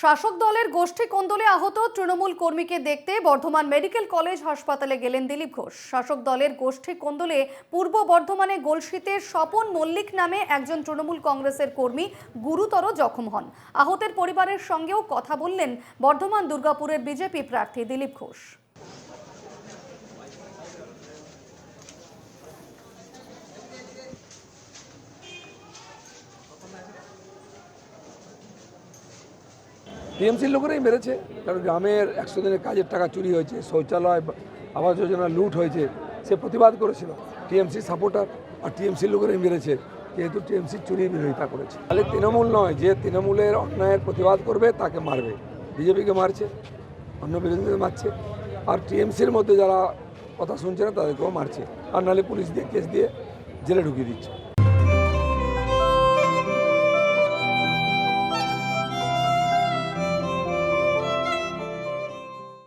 শাসক দলের গোষ্ঠী কোন্দলে আহত তৃণমূল কর্মীকে দেখতে বর্ধমান মেডিকেল কলেজ হাসপাতালে গেলেন দিলীপ ঘোষ। শাসক দলের গোষ্ঠী কোন্দলে পূর্ব বর্ধমানে গোলশীতে স্বপন মল্লিক নামে একজন তৃণমূল কংগ্রেসের কর্মী গুরুতর জখম হন। আহতের পরিবারের সঙ্গেও কথা বললেন বর্ধমান দুর্গাপুরের বিজেপি প্রার্থী দিলীপ ঘোষ। টিএমসির লোকেরাই মেরেছে, কারণ গ্রামের একশো দিনের কাজের টাকা চুরি হয়েছে, শৌচালয়, আবাস যোজনা লুট হয়েছে, সে প্রতিবাদ করেছিল। টিএমসি সাপোর্টার আর টিএমসির লোকেরাই মেরেছে, যেহেতু টিএমসি চুরি বিরোধিতা করেছে। তাহলে তৃণমূল নয়, যে তৃণমূলের অন্যায়ের প্রতিবাদ করবে, তাকে মারবে। বিজেপিকে মারছে, অন্য বিরোধীদের মারছে, আর টিএমসির মধ্যে যারা কথা শুনছে না, তাদেরকেও মারছে। আর নাহলে পুলিশ দিয়ে, কেস দিয়ে জেলে ঢুকিয়ে দিচ্ছে।